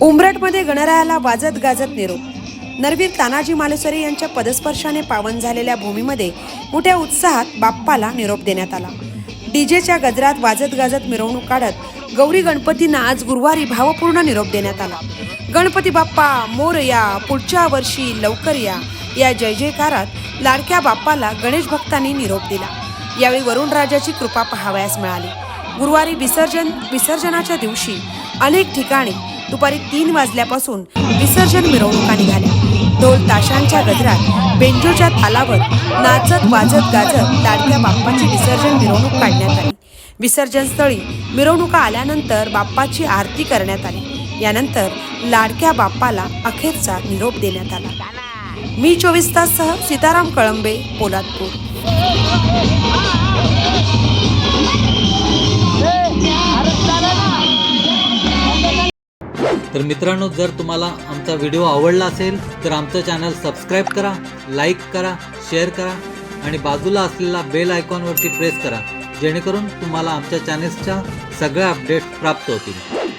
उमरटमध्ये गणरायाला वाजत गाजत निरोप. नरवीर तानाजी मालुसरे यांच्या पदस्पर्शाने पावन झालेल्या भूमीमध्ये मोठ्या उत्साहात बाप्पाला निरोप देण्यात आला. डीजेच्या गजरात वाजत गाजत मिरवणूक काढत गौरी गणपतींना आज गुरुवारी भावपूर्ण निरोप देण्यात आला. गणपती बाप्पा मोर या पुढच्या वर्षी लवकर या. या जय जयकारात लाडक्या बाप्पाला गणेश भक्तांनी निरोप दिला. यावेळी वरुणराजाची कृपा पाहावयास मिळाली. गुरुवारी विसर्जन विसर्जनाच्या दिवशी अनेक ठिकाणी दुपारी तीन वाजल्यापासून विसर्जन मिरवणुका निघाल्या. ढोल ताशांच्या गजरात बेंजोच्या तालावर नाचत वाजत गाजत लाडक्या बाप्पाची विसर्जन मिरवणूक काढण्यात आली. विसर्जन स्थळी मिरवणुका आल्यानंतर बाप्पाची आरती करण्यात आली. यानंतर लाडक्या बाप्पाला अखेरचा निरोप देण्यात आला. मी चोवीस ताससह सीताराम कळंबे पोलादपूर. तर मित्रांनो जर तुम्हाला आमचा व्हिडिओ आवडला असेल तर आमचं चॅनल सबस्क्राईब करा लाईक करा शेअर करा आणि बाजूला असलेला बेल आयकॉनवरती प्रेस करा जेणेकरून तुम्हाला आमच्या चॅनेल्सच्या सगळ्या अपडेट्स प्राप्त होतील.